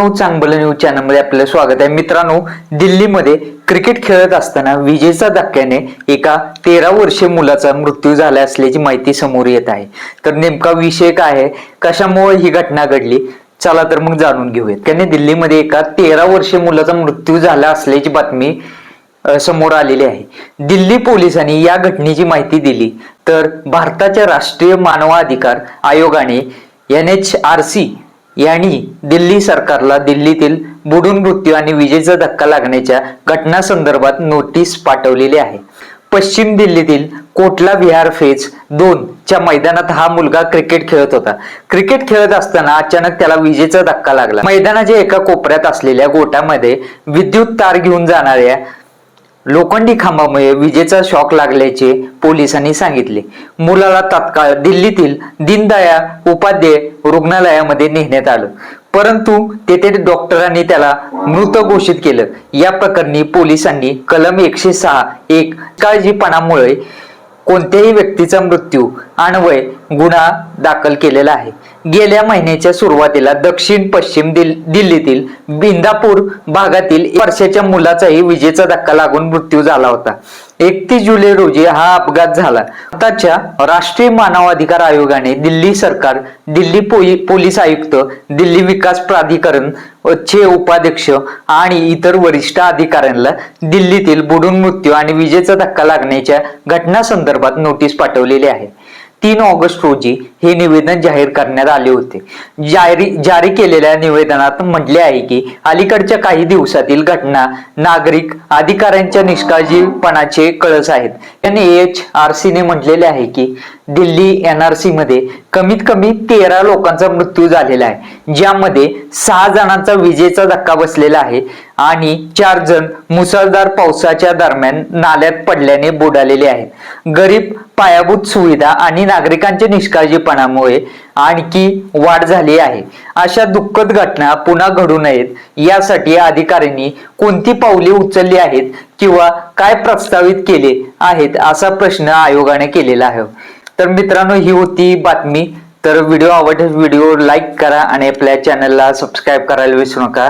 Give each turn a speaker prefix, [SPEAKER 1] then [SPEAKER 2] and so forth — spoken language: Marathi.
[SPEAKER 1] मित्रांनो चांगलं न्यूज चॅनलमध्ये आपलं स्वागत आहे. मित्रांनो दिल्लीमध्ये क्रिकेट खेळत असताना विजेचा धक्क्याने एका तेरा वर्षीय मुलाचा मृत्यू झाला असल्याची माहिती समोर येत आहे. तर नेमका विषय काय आहे? कशामुळे ही घटना घडली? चला तर मग जाणून घेऊयात. त्याने दिल्लीमध्ये एका तेरा वर्षीय मुलाचा मृत्यू झाला असल्याची बातमी समोर आलेली आहे. दिल्ली पोलिसांनी या घटनेची माहिती दिली. तर भारताच्या राष्ट्रीय मानवाधिकार आयोगाने एन एच आर सी यांनी दिल्ली सरकारला दिल्लीतील बुडून मृत्यू आणि विजेचा धक्का लागण्याच्या घटनासंदर्भात नोटीस पाठवलेली आहे. पश्चिम दिल्लीतील कोटला विहार फेज दोन च्या मैदानात हा मुलगा क्रिकेट खेळत होता. क्रिकेट खेळत असताना अचानक त्याला विजेचा धक्का लागला. मैदानाच्या एका कोपऱ्यात असलेल्या गोटामध्ये विद्युत तार घेऊन जाणाऱ्या लोखंडी खांबामुळे विजेचा शॉक लागल्याचे पोलिसांनी सांगितले. मुलाला तात्काळ दिल्लीतील दीनदयाळ उपाध्याय रुग्णालयामध्ये नेण्यात आलं. परंतु तेथे डॉक्टरांनी त्याला मृत घोषित केलं. या प्रकरणी पोलिसांनी कलम एकशे सहा एक काळजीपणामुळे कोणत्याही व्यक्तीचा मृत्यू अन्वय गुन्हा दाखल केलेला आहे. गेल्या महिन्याच्या सुरुवातीला दक्षिण पश्चिम दिल दिल्लीतील बिंदापूर भागातील वर्षाच्या मुलाचाही विजेचा धक्का लागून मृत्यू झाला होता. एकतीस जुलै रोजी हा अपघात झाला. आताच्या राष्ट्रीय मानवाधिकार आयोगाने दिल्ली सरकार दिल्ली पोलीस आयुक्त दिल्ली विकास प्राधिकरण चे उपाध्यक्ष आणि इतर वरिष्ठ अधिकाऱ्यांना दिल्लीतील बुडून मृत्यू आणि विजेचा धक्का लागण्याच्या घटनासंदर्भात नोटीस पाठवलेली आहे. तीन ऑगस्ट रोजी हे निवेदन जाहीर करण्यात आले होते. जारी जारी केलेल्या निवेदनात म्हटले आहे की अलीकडच्या काही दिवसातील घटना नागरिक अधिकाऱ्यांच्या निष्काळजीपणाचे कळस आहेत. त्यांनी एच आर सीने म्हटलेले आहे की दिल्ली एनआरसी मध्ये कमीत कमी तेरा लोकांचा मृत्यू झालेला आहे ज्यामध्ये सहा जणांचा विजेचा धक्का बसलेला आहे आणि चार जण मुसळधार पावसाच्या दरम्यान नाल्यात पडल्याने बुडालेले आहेत. गरीब पायाभूत सुविधा आणि नागरिकांच्या निष्काळजीपणामुळे आणखी वाढ झाली आहे. अशा दुःखद घटना पुन्हा घडू नयेत यासाठी अधिकाऱ्यांनी कोणती पावले उचलली आहेत किंवा काय प्रस्तावित केले आहेत असा प्रश्न आयोगाने केलेला आहे. तर मित्रांनो ही होती बातमी. तर व्हिडिओ आवडल्यास व्हिडिओ लाईक करा आणि आपल्या चॅनलला सबस्क्राईब करायला विसरू नका.